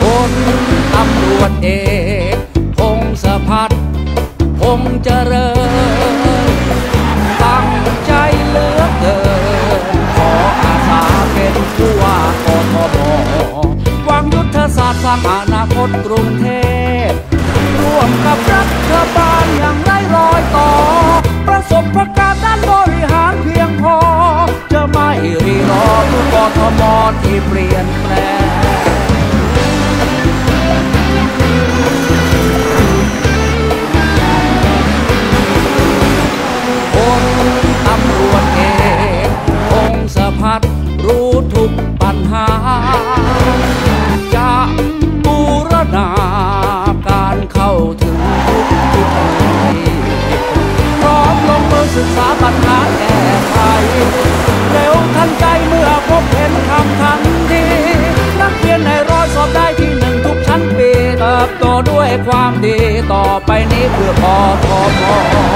คนตำรวจเอกคงสะพัดคงเจริญตั้งใจเลือกเกินขออาสาเป็นผู้ว่ากทมวางยุทธศาสตร์สร้างอนาคตกรุงเทพ ไปนี้เพื่อพอพอพอ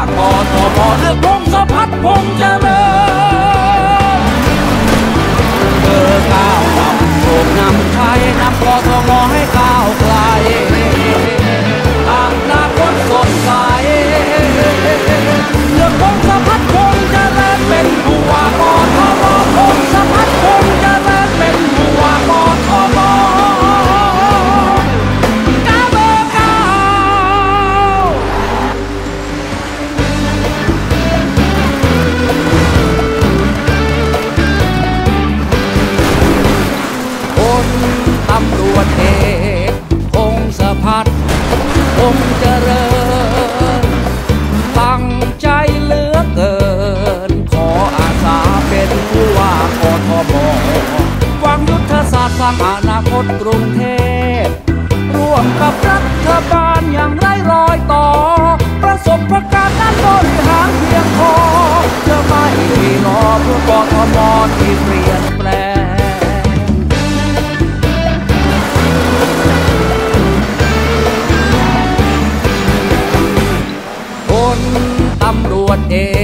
ากอทมเลือกพงศพัดน์พง สร้างอนาคตกรุงเทพ ร่วมกับรัฐบาลอย่างไร้รอยต่อ ประสบประการนั้นบริหารเพียงพอจะไม่รอเพื่อกทมที่เปลี่ยนแปลงคนตำรวจเอง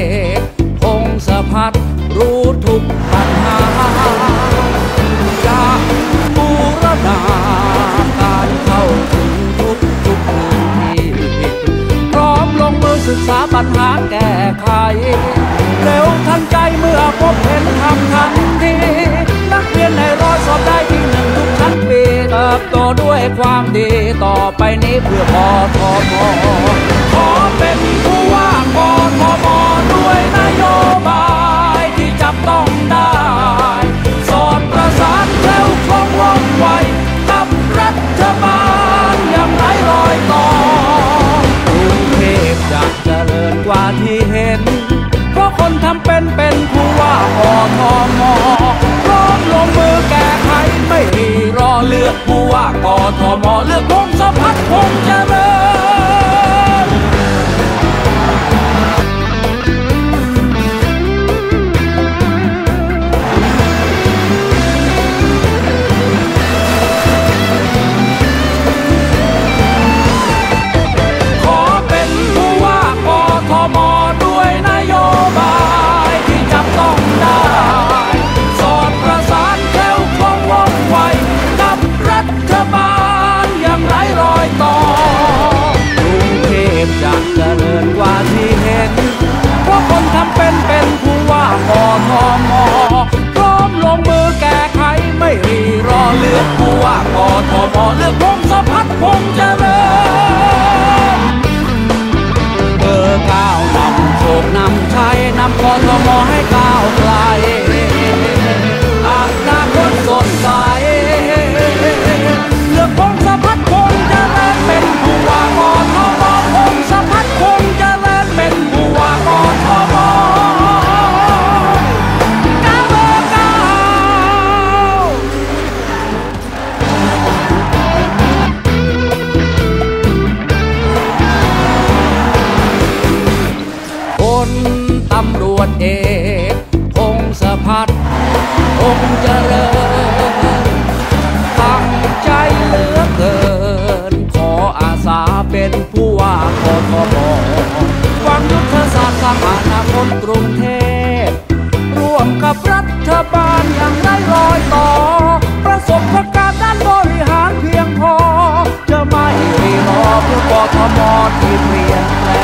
ญหาแก้ไข เร็วทันใจเมื่อพบเห็นทำทันที นักเรียนในร้อยสอบได้ที่หนึ่งทุกชั้นปีเติบโตด้วยความดีต่อไปนี้เพื่อพอทอทอขอเป็น ทมเลือกผมสพัฒน์ กทมฟังยุทธศาสตร์สถางอนาคตกรุงเทพ ร่วมกับรัฐบาลอย่างไร้รอยต่อ ประสบการณ์ด้านบริหารเพียงพอ จะไม่รีรอเพื่อกทมที่เปลี่ยนแปลง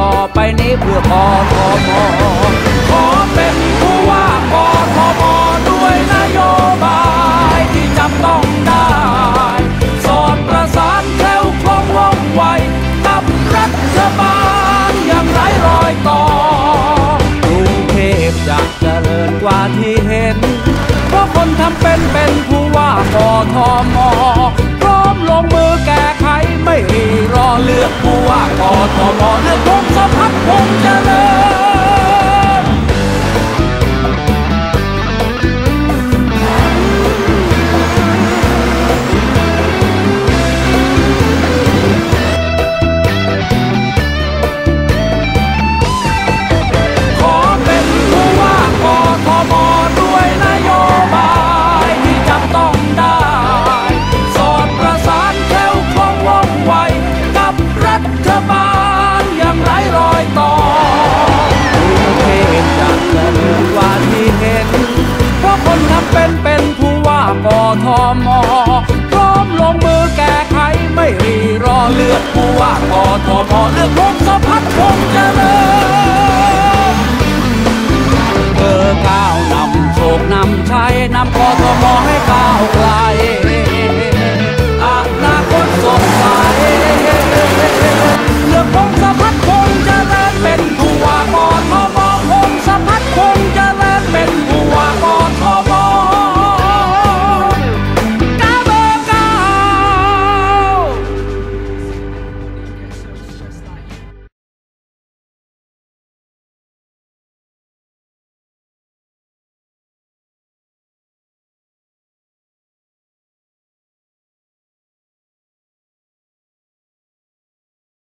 ต่อไปนี้เพื่อพอพอ อทมพร้อมลงมือแก้ไขไม่รีรอเลือกผู้ว่ากทมอเลือกลงสะพัด